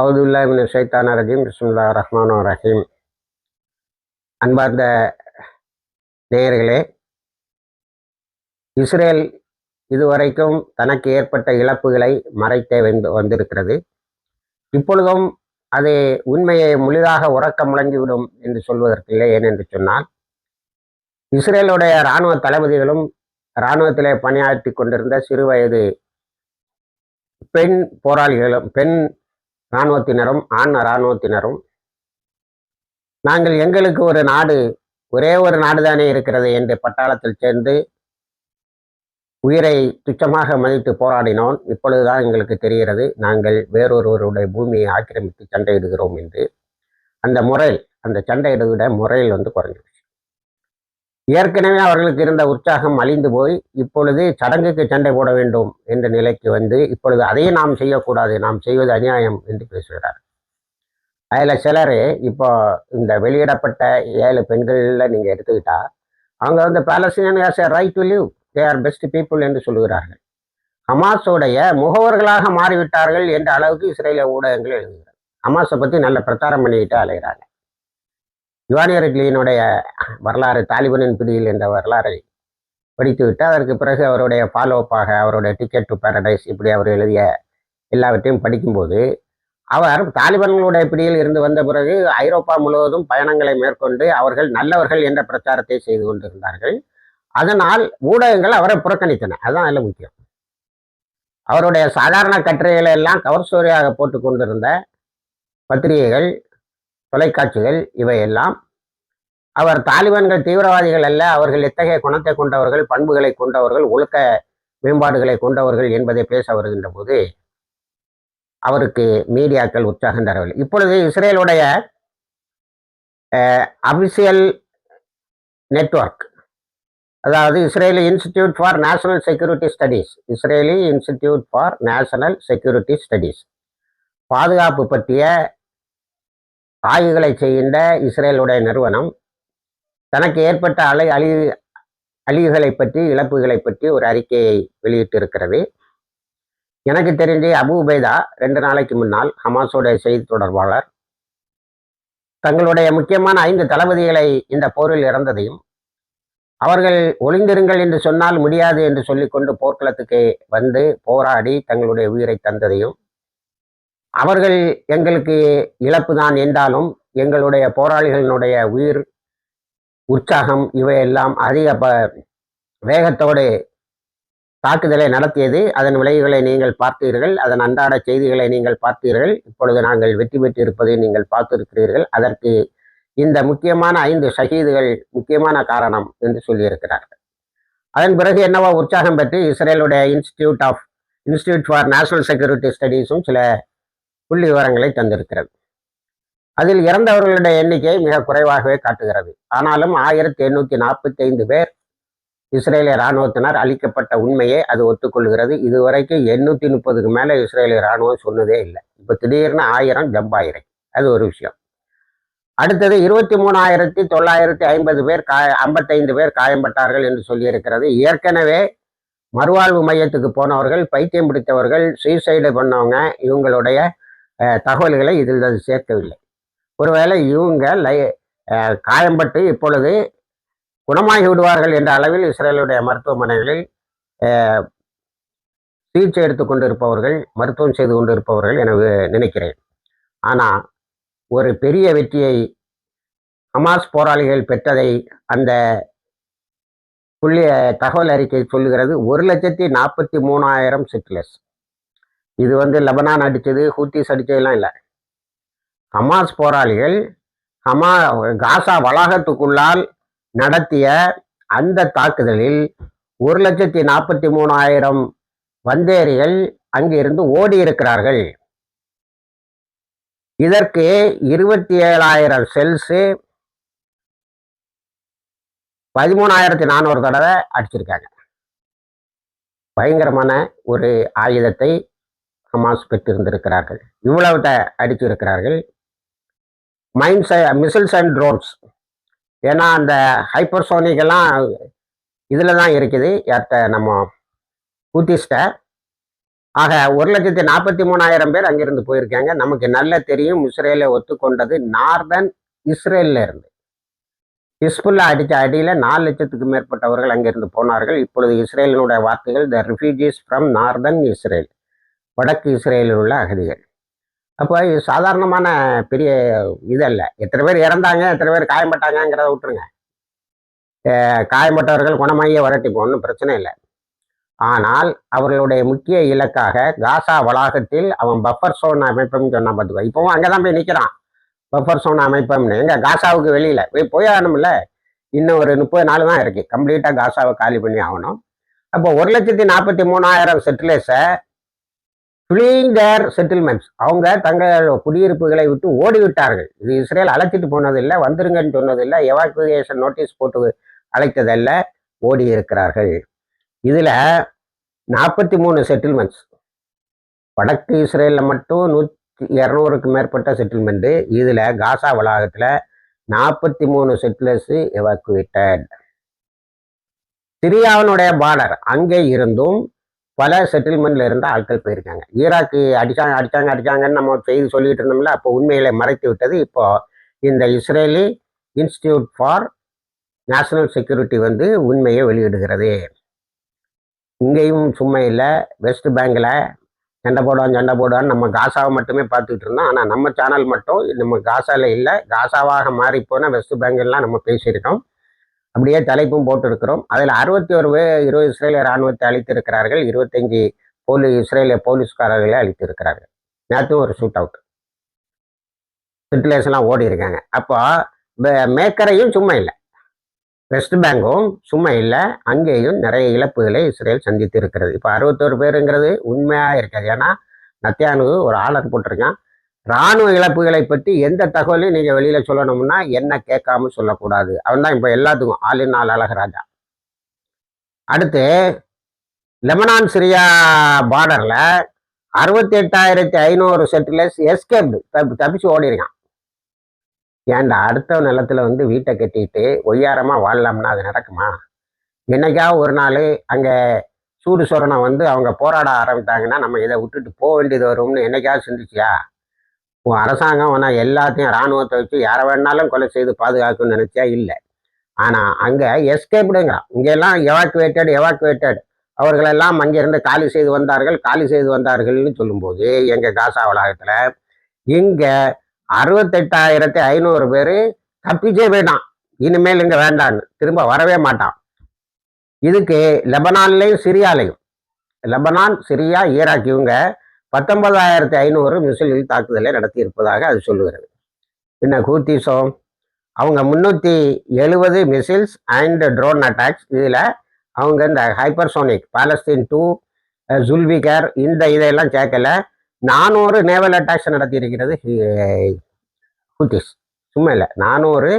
அவுதுல்லாமின் ஷைத்தான ரஜீம் பிஸ்மில்லா ரஹ்மான் ரஹீம். அன்பார்ந்த நேயர்களே இஸ்ரேல் இதுவரைக்கும் தனக்கு ஏற்பட்ட இழப்புகளை மறைத்தே வந்து வந்திருக்கிறது. இப்பொழுதும் அது உண்மையை முழுதாக உறக்க முழங்கிவிடும் என்று சொல்வதற்கில்லை ஏனென்று சொன்னால் இஸ்ரேலுடைய இராணுவ தளபதிகளும் இராணுவத்திலே பணியாற்றி கொண்டிருந்த சிறு வயது பெண் போராளிகளும் பெண் இராணுவத்தினரும் ஆண் இராணுவத்தினரும். நாங்கள் எங்களுக்கு ஒரு நாடு ஒரே ஒரு நாடுதானே இருக்கிறது என்று பட்டாளத்தில் சேர்ந்து உயிரை துச்சமாக மதித்து போராடினோம். இப்பொழுதுதான் எங்களுக்கு தெரிகிறது நாங்கள் வேறொருவருடைய பூமியை ஆக்கிரமித்து சண்டையிடுகிறோம் என்று. அந்த முறையில் அந்த சண்டையிடுகிற முறையில் வந்து குறைஞ்சிடுச்சு. ஏற்கனவே அவர்களுக்கு இருந்த உற்சாகம் அழிந்து போய் இப்பொழுது சடங்குக்கு சண்டை போட வேண்டும் என்ற நிலைக்கு வந்து இப்பொழுது அதையும் நாம் செய்யக்கூடாது நாம் செய்வது அநியாயம் என்று பேசுகிறார். அதில் சிலர் இப்போ இந்த வெளியிடப்பட்ட ஏழு பெண்களில் நீங்கள் எடுத்துக்கிட்டா அவங்க வந்து Palestinian has a right to live they are best people என்று சொல்லுகிறார்கள். ஹமாஸுடைய முகவர்களாக மாறிவிட்டார்கள் என்ற அளவுக்கு இஸ்ரேலிய ஊடகங்கள் எழுதுகிறார் ஹமாஸை பற்றி நல்ல பிரச்சாரம் பண்ணிக்கிட்டு அலைகிறாங்க. யுவானியர்களினுடைய வரலாறு தாலிபனின் பிடியில் என்ற வரலாறை படித்துவிட்டு அதற்கு பிறகு அவருடைய ஃபாலோப்பாக அவருடைய டிக்கெட் டு பாரடைஸ் இப்படி அவர் எழுதிய எல்லாவற்றையும் படிக்கும்போது அவர் தாலிபன்களுடைய பிடியில் இருந்து வந்த பிறகு ஐரோப்பா முழுவதும் பயணங்களை மேற்கொண்டு அவர்கள் நல்லவர்கள் என்ற பிரச்சாரத்தை செய்து கொண்டிருந்தார்கள். அதனால் ஊடகங்கள் அவரை புறக்கணித்தன. அதுதான் அதில் முக்கியம். அவருடைய சாதாரண கட்டுரைகளை எல்லாம் கவர் ஸ்டோரியாக போட்டு கொண்டிருந்த பத்திரிகைகள் தொலைக்காட்சிகள் இவையெல்லாம். அவர் தாலிபான்கள் தீவிரவாதிகள் அல்ல அவர்கள் எத்தகைய குணத்தை கொண்டவர்கள் பண்புகளை கொண்டவர்கள் ஒழுக்க மேம்பாடுகளை கொண்டவர்கள் என்பதை பேச வருகின்ற போது அவருக்கு மீடியாக்கள் உற்சாகம் தரவில்லை. இப்பொழுது இஸ்ரேலுடைய அபிஷியல் நெட்வொர்க் அதாவது Israeli institute for national security studies Israeli institute for national security studies பாதுகாப்பு பற்றிய ஆய்வுகளை செய்கின்ற இஸ்ரேலுடைய நிறுவனம் தனக்கு ஏற்பட்ட அலை அழி அழிவுகளை பற்றி இழப்புகளை பற்றி ஒரு அறிக்கையை வெளியிட்டிருக்கிறது. எனக்கு தெரிஞ்சு அபு ரெண்டு நாளைக்கு முன்னால் ஹமாஸோடைய செய்தி தொடர்பாளர். தங்களுடைய முக்கியமான ஐந்து தளபதிகளை இந்த போரில் இறந்ததையும் அவர்கள் ஒளிந்திருங்கள் என்று சொன்னால் முடியாது என்று சொல்லிக்கொண்டு போர்க்களத்துக்கு வந்து போராடி தங்களுடைய உயிரை தந்ததையும் அவர்கள் எங்களுக்கு இழப்பு தான் என்றாலும் எங்களுடைய போராளிகளினுடைய உயிர் உற்சாகம் இவையெல்லாம் அதிக ப வேகத்தோடு தாக்குதலை நடத்தியது. அதன் விளைவுகளை நீங்கள் பார்த்தீர்கள். அதன் அன்றாட செய்திகளை நீங்கள் பார்த்தீர்கள். இப்பொழுது நாங்கள் வெற்றி பெற்று இருப்பதை நீங்கள் பார்த்திருக்கிறீர்கள். அதற்கு இந்த முக்கியமான ஐந்து ஷஹீதுகள் முக்கியமான காரணம் என்று சொல்லியிருக்கிறார்கள். அதன் பிறகு என்னவோ உற்சாகம் பெற்று இஸ்ரேலுடைய institute of institute for national security ஸ்டடீஸும் சில புள்ளி விவரங்களை தந்திருக்கிறது. அதில் இறந்தவர்களுடைய எண்ணிக்கை மிக குறைவாகவே காட்டுகிறது. ஆனாலும் ஆயிரத்தி எண்ணூற்றி நாற்பத்தி ஐந்து பேர் இஸ்ரேலிய இராணுவத்தினர் அளிக்கப்பட்ட உண்மையை அது ஒத்துக்கொள்கிறது. இதுவரைக்கும் எண்ணூற்றி முப்பதுக்கு மேலே இஸ்ரேலிய இராணுவம் சொன்னதே இல்லை. இப்போ திடீர்னு ஆயிரம் ஜம்ப் ஆயிரம் அது ஒரு விஷயம். அடுத்தது இருபத்தி மூணாயிரத்தி தொள்ளாயிரத்தி ஐம்பது பேர் காய ஐம்பத்தைந்து பேர் காயம்பட்டார்கள் என்று சொல்லியிருக்கிறது. ஏற்கனவே மறுவாழ்வு மையத்துக்கு போனவர்கள் பைத்தியம் பிடித்தவர்கள் சூசைடு பண்ணவங்க இவங்களுடைய தகவல்களை இதில் அது சேர்க்கவில்லை. ஒருவேளை இவங்க லை காயம்பட்டு இப்பொழுது குணமாகி விடுவார்கள் என்ற அளவில் இஸ்ரேலுடைய மருத்துவமனைகளில் சிகிச்சை எடுத்துக்கொண்டு இருப்பவர்கள் மருத்துவம் செய்து கொண்டு இருப்பவர்கள் என நினைக்கிறேன். ஆனால் ஒரு பெரிய வெற்றியை ஹமாஸ் போராளிகள் பெற்றதை அந்த புள்ளிய தகவல் அறிக்கை சொல்லுகிறது ஒரு லட்சத்தி நாற்பத்தி மூணாயிரம் சிட்லஸ் இது வந்து லெபனான் அடித்தது ஹூத்திஸ் அடித்ததெல்லாம் இல்லை. ஹமாஸ் போராளிகள் ஹமா காசா வளாகத்துக்குள்ளால் நடத்திய அந்த தாக்குதலில் ஒரு லட்சத்தி நாற்பத்தி மூணாயிரம் வந்தேரிகள் அங்கிருந்து ஓடி இருக்கிறார்கள் இதற்கு இருபத்தி ஏழாயிரம் செல்ஸு பதிமூணாயிரத்தி நானூறு தடவை அடிச்சிருக்காங்க. பயங்கரமான ஒரு ஆயுதத்தை ஹமாஸ் பெற்றிருந்திருக்கிறார்கள். இவ்வளவு அடித்திருக்கிறார்கள் மைன்ஸ் மிசில்ஸ் அண்ட் ட்ரோன்ஸ். ஏன்னா அந்த ஹைப்பர்சோனிக்கெல்லாம் இதில் தான் இருக்குது. யார்கிட்ட நம்ம கூத்திஸ்ட ஆக ஒரு லட்சத்தி நாற்பத்தி மூணாயிரம் பேர் அங்கிருந்து போயிருக்காங்க. நமக்கு நல்ல தெரியும் இஸ்ரேலை ஒத்துக்கொண்டது நார்தன் இஸ்ரேல்ல இருந்து. ஹிஸ்புல்லா அடித்த அடியில் நாலு லட்சத்துக்கு மேற்பட்டவர்கள் அங்கிருந்து போனார்கள். இப்பொழுது இஸ்ரேலினுடைய வார்த்தைகள் the refugees from northern Israel வடக்கு இஸ்ரேலில் உள்ள அகதிகள். அப்போ இது சாதாரணமான பெரிய இதல்ல. எத்தனை பேர் இறந்தாங்க எத்தனை பேர் காயம்பட்டாங்கங்கிறத விட்டுருங்க. அஹ் காயம்பட்டவர்கள் குணமாகியே வரட்டும் ஒன்றும் பிரச்சனை இல்லை. ஆனால் அவர்களுடைய முக்கிய இலக்காக காசா வளாகத்தில் அவன் பஃபர் சோன் அமைப்பம்னு சொன்னான் பார்த்துக்கோ. இப்போவும் அங்கே தான் போய் நிற்கிறான். பஃபர் சோன் அமைப்பம்னு எங்கள் காசாவுக்கு வெளியில். போய் போய் ஆகணும்ல. இன்னும் ஒரு முப்பது நாள் தான் இருக்குது கம்ப்ளீட்டாக காசாவை காலி பண்ணி ஆகணும். அப்போ ஒரு லட்சத்தி நாற்பத்தி மூணாயிரம் செட்டிலேஸை ஃப்ளீங் தேர் செட்டில்மெண்ட்ஸ் அவங்க தங்கள் குடியிருப்புகளை விட்டு ஓடிவிட்டார்கள். இது இஸ்ரேல் அழைச்சிட்டு போனதில்லை வந்துருங்கன்னு சொன்னதில்லை எவாக்குவேஷன் நோட்டீஸ் போட்டு அழைத்ததல்ல ஓடி இருக்கிறார்கள் இதில் நாற்பத்தி மூணு செட்டில்மெண்ட்ஸ் வடக்கு இஸ்ரேலில் மட்டும் நூற்றி இரநூறுக்கு மேற்பட்ட செட்டில்மெண்ட்டு இதில் காசா வளாகத்தில் நாற்பத்தி மூணு செட்டிலர்ஸு எவாக்குவேட்டட் சிரியாவினுடைய பார்டர் அங்கே இருந்தும் பல செட்டில்மெண்ட்ல இருந்த ஆட்கள் போயிருக்காங்க. ஈராக்கு அடிச்சாங்க அடிச்சாங்க அடிச்சாங்கன்னு நம்ம செய்தி சொல்லிட்டு இருந்தோம்ல அப்போ உண்மையில மறைத்து விட்டது. இப்போ இந்த Israeli institute for national security வந்து உண்மையை வெளியிடுகிறது. இங்கேயும் சும்மா இல்லை. வெஸ்ட் பேங்கில் சண்டை போடுவான் சண்டை போடுவான்னு நம்ம காசாவை மட்டுமே பார்த்துக்கிட்டு இருந்தோம். ஆனால் நம்ம சேனல் மட்டும் நம்ம காசாவில் இல்லை. காசாவாக மாறி வெஸ்ட் பேங்கெல்லாம் நம்ம பேசியிருக்கோம். அப்படியே தலைப்பும் போட்டிருக்கிறோம். அதில் அறுபத்தி ஒரு பேர் இருபது இஸ்ரேலிய இராணுவத்தை அழித்திருக்கிறார்கள். இருபத்தஞ்சி போலீஸ் இஸ்ரேலிய போலீஸ்காரர்களை அழித்திருக்கிறார்கள். நேற்று ஒரு ஷூட் அவுட் சிட்டிலேஸ்லாம் ஓடி இருக்காங்க அப்போ மேக்கரையும் சும்மா இல்லை. வெஸ்ட் பேங்கும் சும்மா இல்லை. அங்கேயும் நிறைய இழப்புகளை இஸ்ரேல் சந்தித்து இருக்கிறது இப்போ அறுபத்தோரு பேருங்கிறது உண்மையாக இருக்காது. ஏன்னா நத்தியானுக்கு ஒரு ஆளர் போட்டிருக்கான். இராணுவ இழப்புகளை பற்றி எந்த தகவலையும் நீங்கள் வெளியில் சொல்லணும்னா என்ன கேட்காம சொல்லக்கூடாது. அவன் தான் இப்போ எல்லாத்துக்கும் ஆளின் ஆள் அழகராஜா அடுத்து லெபனான் சிரியா பார்டரில் அறுபத்தி எட்டாயிரத்தி ஐநூறு செட்டிலர்ஸ் எஸ்கேப்டு தப்பி தப்பிச்சு ஓடிருக்கான். ஏன்டா அடுத்த நிலத்துல வந்து வீட்டை கட்டிட்டு ஒய்யாரமாக வாழலாம்னா அது நடக்குமா? என்னைக்கா ஒரு நாள் அங்கே சூடு சொரணம் வந்து அவங்க போராட ஆரம்பித்தாங்கன்னா நம்ம இதை விட்டுட்டு போக வேண்டியது வரும்னு என்னைக்காவது சிந்திச்சியா? அரசாங்கம் ஆனால் எல்லாத்தையும் இராணுவத்தை வச்சு யாரை வேணாலும் கொலை செய்து பாதுகாக்கும்னு நினைச்சா இல்லை. ஆனால் அங்கே எஸ்கேப்டுங்கிறான் இங்கெல்லாம் எவாக்குவேட்டட் எவாக்குவேட்டட் அவர்களெல்லாம் அங்கிருந்து காலி செய்து வந்தார்கள் காலி செய்து வந்தார்கள்னு சொல்லும்போது எங்கள் காசா வளாகத்தில் இங்கே அறுபத்தெட்டாயிரத்தி ஐநூறு பேர் தப்பிச்சே போயிட்டான். இனிமேல் இங்கே வேண்டான்னு. திரும்ப வரவே மாட்டான். இதுக்கு லெபனான்லேயும் சிரியாலையும். லெபனான் சிரியா ஈராக் இவங்க பத்தொன்பதாயிரத்தி ஐநூறு மிசில்கள் தாக்குதலை நடத்தி இருப்பதாக அது சொல்லுகிறது. பின்ன கூத்திசோம் அவங்க முந்நூற்றி எழுபது மிசில்ஸ் அண்ட் ட்ரோன் அட்டாக்ஸ். இதில் அவங்க இந்த ஹைப்பர்சோனிக் பாலஸ்தீன் டூ ஜுல்விகர் இந்த இதையெல்லாம் சேர்க்கல. நானூறு நேவல் அட்டாக்ஸ் நடத்தி இருக்கிறது ஹூத்திஸ். சும்மா இல்லை நானூறு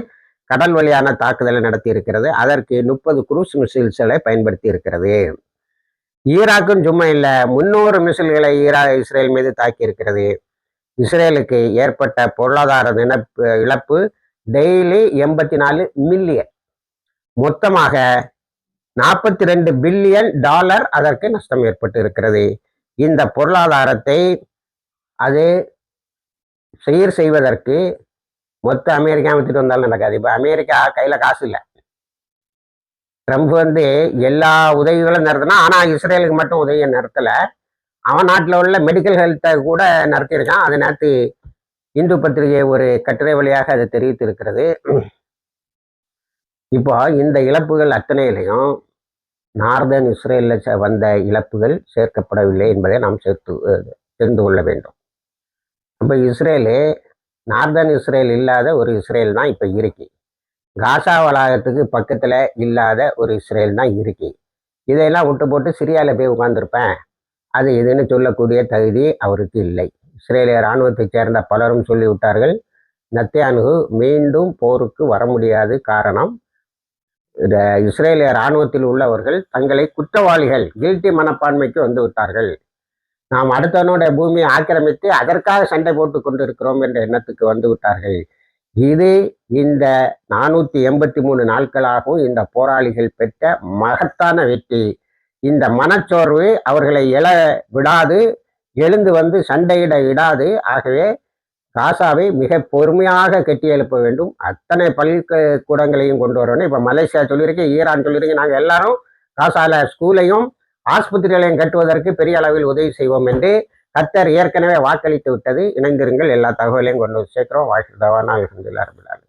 கடல் வழியான தாக்குதலை நடத்தியிருக்கிறது. அதற்கு முப்பது குரூஸ் மிசைல்ஸ்களை பயன்படுத்தி இருக்கிறது ஈராக்கும் சும்மா இல்லை முன்னூறு மிசில்களை ஈரா இஸ்ரேல் மீது தாக்கி இருக்கிறது இஸ்ரேலுக்கு ஏற்பட்ட பொருளாதார நினப்பு இழப்பு டெய்லி எண்பத்தி நாலு மில்லியன் மொத்தமாக நாற்பத்தி ரெண்டு பில்லியன் டாலர் அதற்கு நஷ்டம் ஏற்பட்டு இருக்கிறது இந்த பொருளாதாரத்தை அது சீர் செய்வதற்கு மொத்த அமெரிக்கா வித்துட்டு வந்தாலும் நடக்காது. இப்போ அமெரிக்கா கையில் காசு இல்லை. ட்ரம்ப் வந்து எல்லா உதவிகளும் நடத்தினா ஆனால் இஸ்ரேலுக்கு மட்டும் உதவியை நடத்தலை அவன் நாட்டில் உள்ள மெடிக்கல் ஹெல்த்தை கூட நடத்தியிருக்கான் அதை நேற்று இந்து பத்திரிகை ஒரு கட்டுரை வழியாக அது தெரிவித்திருக்கிறது. இப்போ இந்த இழப்புகள் அத்தனையிலையும் நார்தன் இஸ்ரேலில் வந்த இழப்புகள் சேர்க்கப்படவில்லை என்பதை நாம் சேர்த்து தெரிந்து கொள்ள வேண்டும். அப்போ இஸ்ரேலு நார்தன் இஸ்ரேல் இல்லாத ஒரு இஸ்ரேல் தான் இப்போ இருக்கு. காசா வளாகத்துக்கு பக்கத்தில் இல்லாத ஒரு இஸ்ரேல் தான் இருக்கு. இதையெல்லாம் விட்டு போட்டு சிரியாவில் போய் உட்காந்துருப்பேன் அது இதுன்னு சொல்லக்கூடிய தகுதி அவருக்கு இல்லை. இஸ்ரேலிய இராணுவத்தைச் சேர்ந்த பலரும் சொல்லிவிட்டார்கள் நத்தியானுகு மீண்டும் போருக்கு வர முடியாது காரணம் இந்த இஸ்ரேலிய இராணுவத்தில் உள்ளவர்கள் தங்களை குற்றவாளிகள் கில்ட்டி மனப்பான்மைக்கு வந்து விட்டார்கள். நாம் அடுத்தவனுடைய பூமியை ஆக்கிரமித்து அதற்காக சண்டை போட்டு கொண்டிருக்கிறோம் என்ற எண்ணத்துக்கு வந்து விட்டார்கள். இது இந்த நானூற்றி எண்பத்தி மூணு நாட்களாகவும் இந்த போராளிகள் பெற்ற மகத்தான வெற்றி. இந்த மனச்சோர்வு அவர்களை எழ விடாது எழுந்து வந்து சண்டையிட விடாது ஆகவே காசாவை மிக பொறுமையாக கட்டி எழுப்ப வேண்டும். அத்தனை பள்ளிக்கூடங்களையும் கொண்டு வரணும். இப்போ மலேசியா சொல்லியிருக்கேன் ஈரான் சொல்லியிருக்கேன் நாங்கள் எல்லாரும் காசால ஸ்கூலையும் ஆஸ்பத்திரிகளையும் கட்டுவதற்கு பெரிய அளவில் உதவி செய்வோம் என்று கத்தர் ஏற்கனவே வாக்களித்து விட்டது. இணைந்திருங்கள். எல்லா தகவலையும் கொண்டு வந்து சேர்க்கிறோம். வாழ்க்கை தவானா அலமதுல்லா ரபில்